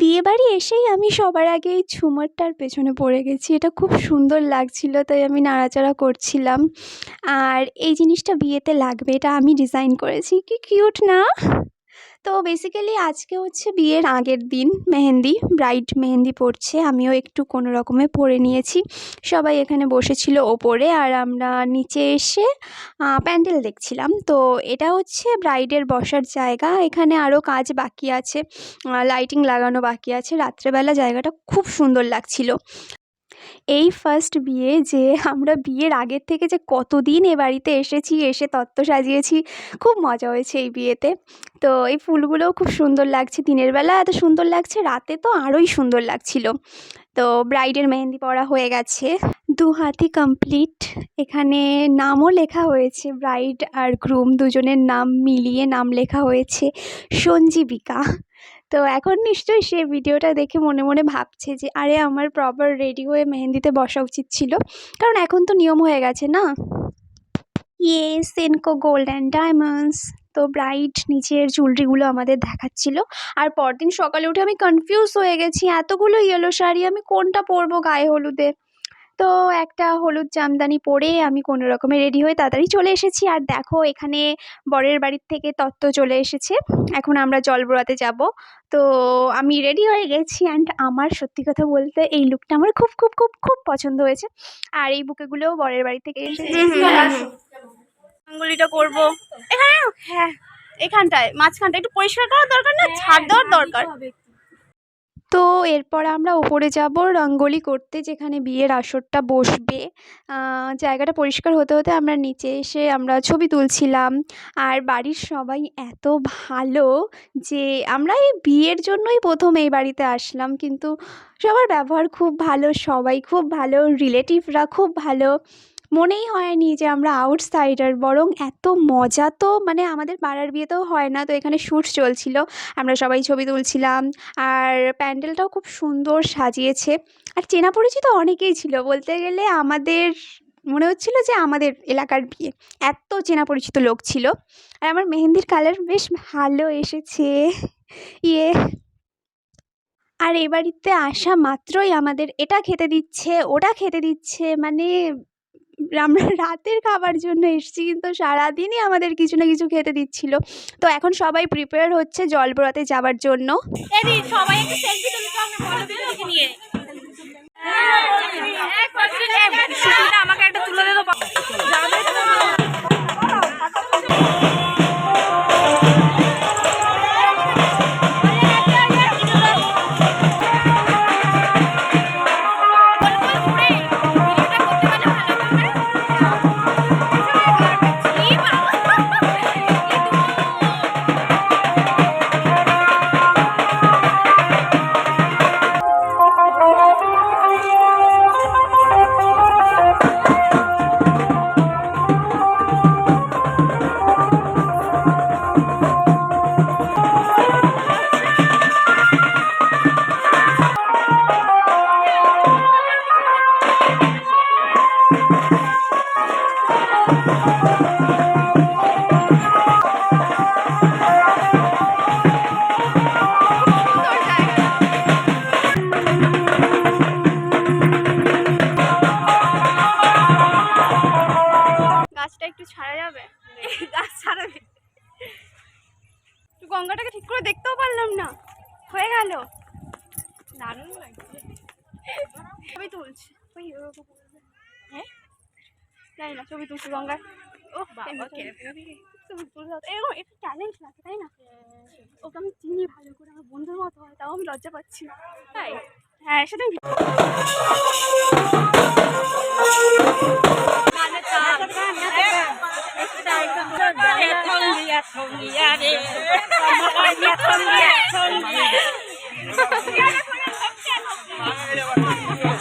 বিয়েবাড়ি এসেই আমি সবার আগে এই ঝুমারটার পেছনে পড়ে গেছি। এটা খুব সুন্দর লাগছিল, তাই আমি নাড়াচাড়া করছিলাম। আর এই জিনিসটা বিয়েতে লাগবে, এটা আমি ডিজাইন করেছি। কি কিউট না? তো বেসিক্যালি আজকে হচ্ছে বিয়ের আগের দিন মেহেন্দি ব্রাইড মেহেন্দি পড়ছে আমিও একটু কোনো রকমে পরে নিয়েছি। সবাই এখানে বসেছিল ওপরে আর আমরা নিচে এসে প্যান্ডেল দেখছিলাম। তো এটা হচ্ছে ব্রাইডের বসার জায়গা। এখানে আরও কাজ বাকি আছে। লাইটিং লাগানো বাকি আছে। রাত্রেবেলা জায়গাটা খুব সুন্দর লাগছিল। এই ফার্স্ট বিয়ে যে আমরা বিয়ের আগের থেকে যে কতদিন এ বাড়িতে এসেছি, এসে তত্ত্ব সাজিয়েছি, খুব মজা হয়েছে এই বিয়েতে। তো এই ফুলগুলোও খুব সুন্দর লাগছে দিনের বেলা, এত সুন্দর লাগছে রাতে তো আরোই সুন্দর লাগছিল। তো ব্রাইডের মেহেন্দি পরা হয়ে গেছে। দু হাতি কমপ্লিট এখানে নামও লেখা হয়েছে ব্রাইড আর গ্রুম দুজনের নাম মিলিয়ে নাম লেখা হয়েছে, সঞ্জীবিকা। তো এখন নিশ্চয়ই সে ভিডিওটা দেখে মনে মনে ভাবছে যে, আরে, আমার প্রপার রেডি হয়ে মেহেন্দিতে বসা উচিত ছিল। কারণ এখন তো নিয়ম হয়ে গেছে না? ইয়ে সেনকো গোল্ড অ্যান্ড ডায়মন্ডস তো ব্রাইট নিচের জুয়েলারিগুলো আমাদের দেখাচ্ছিল। আর পরদিন সকালে উঠে আমি কনফিউজ হয়ে গেছি। এতগুলো ইয়েলো শাড়ি আমি কোনটা পরবো গায়ে হলুদে? তো একটা হলুদ জামদানি পরে আমি কোনো রকমে রেডি হয়ে তাড়াতাড়ি চলে এসেছি। আর দেখো এখানে বরের বাড়ির থেকে তত্ত্ব চলে এসেছে। এখন আমরা জলবোড়াতে যাব। তো আমি রেডি হয়ে গেছি অ্যান্ড আমার সত্যি কথা বলতে এই লুকটা আমার খুব খুব খুব খুব পছন্দ হয়েছে। আর এই বুকেগুলোও বরের বাড়ি থেকে এসেছে। আঙ্গুলিটা করব। এখানে হ্যাঁ। এখানটায় মাঝখানটা একটু পরিষ্কার করার দরকার না ছাড় দেওয়ার দরকার। তো এরপর আমরা ওপরে যাব রঙ্গোলি করতে, যেখানে বিয়ের আসরটা বসবে। জায়গাটা পরিষ্কার হতে হতে আমরা নিচে এসে আমরা ছবি তুলছিলাম। আর বাড়ির সবাই এত ভালো যে আমরা এই বিয়ের জন্যই প্রথম এই বাড়িতে আসলাম। কিন্তু সবার ব্যবহার খুব ভালো, সবাই খুব ভালো, রিলেটিভরা খুব ভালো। মনেই হয়নি যে আমরা আউটসাইডার বরং এত মজা তো মানে আমাদের পাড়ার বিয়েতেও হয় না। তো এখানে শ্যুট চলছিল, আমরা সবাই ছবি তুলছিলাম আর প্যান্ডেলটাও খুব সুন্দর সাজিয়েছে। আর চেনা পরিচিত অনেকেই ছিল, বলতে গেলে আমাদের, মনে হচ্ছিল যে আমাদের এলাকার বিয়ে। এত চেনা পরিচিত লোক ছিল। আর আমার মেহেন্দির কালার বেশ ভালো এসেছে। ইয়ে। আর এ বাড়িতে আসা মাত্রই আমাদের এটা খেতে দিচ্ছে, ওটা খেতে দিচ্ছে মানে আমরা রাতের খাবার জন্য এসেছি, কিন্তু সারাদিনই আমাদের কিছু না কিছু খেতে দিচ্ছিল। তো এখন সবাই প্রিপেয়ার হচ্ছে জলপড়াতে যাওয়ার জন্য। সবাই একটা সেলফি তুলতে নিয়ে। ছাড়া যাবে? গাছ ছাড়াবে। গঙ্গাটাকে ঠিক করে দেখতেও পারলাম না। হয়ে গেল। দারুণ লাগছে। ছবি তুলছি। হ্যাঁ? জানি না ছবি তুলছি গঙ্গা ও ছবি। তুলতে এরকম একটু ট্যালেন্ট লাগে তাই না? ওকে আমি চিনি ভালো করে আমার বন্ধুর মতো হয় তাও আমি লজ্জা পাচ্ছি তাই? হ্যাঁ সেটাই ఎవరు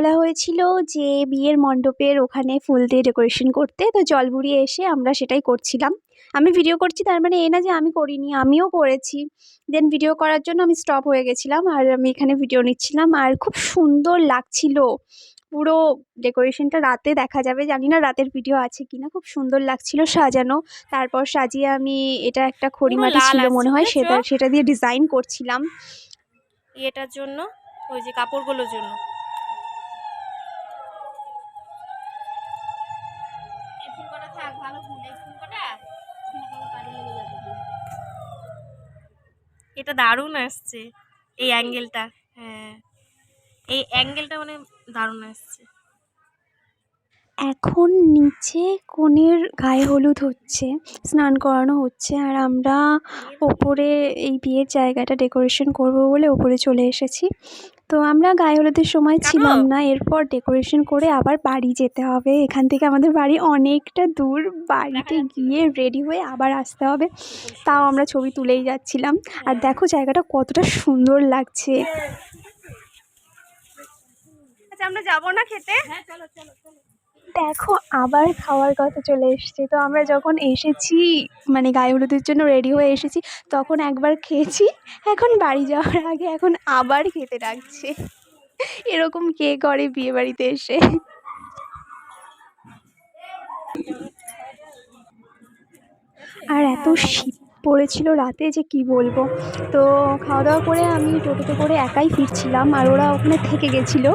বলা হয়েছিল যে বিয়ের মণ্ডপের ওখানে ফুল দিয়ে ডেকোরেশন করতে তো জলবুড়ি এসে আমরা সেটাই করছিলাম। আমি ভিডিও করছি তার মানে এ না যে আমি করিনি আমিও করেছি। দেন ভিডিও করার জন্য আমি স্টপ হয়ে গেছিলাম আর আমি এখানে ভিডিও নিচ্ছিলাম আর খুব সুন্দর লাগছিল। পুরো ডেকোরেশনটা রাতে দেখা যাবে জানি না রাতের ভিডিও আছে কিনা খুব সুন্দর লাগছিল সাজানো। তারপর সাজিয়ে আমি এটা একটা খড়িমাটি ছিল মনে হয় সেটা সেটা দিয়ে ডিজাইন করছিলাম। ইয়েটার জন্য ওই যে কাপড়গুলোর জন্য। এটা দারুণ আসছে এই অ্যাঙ্গেলটা হ্যাঁ। এই অ্যাঙ্গেলটা মানে দারুণ আসছে। এখন নিচে কনের গায়ে হলুদ হচ্ছে স্নান করানো হচ্ছে আর আমরা ওপরে এই বিয়ের জায়গাটা ডেকোরেশন করব বলে ওপরে চলে এসেছি। তো আমরা গায়ে হলুদের সময় ছিলাম না এরপর ডেকোরেশন করে আবার বাড়ি যেতে হবে। এখান থেকে আমাদের বাড়ি অনেকটা দূর বাড়িতে গিয়ে রেডি হয়ে আবার আসতে হবে। তাও আমরা ছবি তুলেই যাচ্ছিলাম। আর দেখো জায়গাটা কতটা সুন্দর লাগছে। আচ্ছা আমরা যাব না খেতে? হ্যাঁ চলো চলো চলো। দেখো, আবার খাওয়ার কথা চলে এসেছে। তো আমরা যখন এসেছি মানে গায়ে হলুদের জন্য রেডি হয়ে এসেছি, তখন একবার খেয়েছি। এখন বাড়ি যাওয়ার আগে এখন আবার খেতে ডাকছে এরকম কে করে বিয়ে বাড়িতে এসে? আর এত শীত পড়েছিল রাতে যে কি বলব? তো খাওয়া দাওয়া করে আমি টোটোতে করে একাই ফিরছিলাম, আর ওরা ওখানে থেকে গেছিল।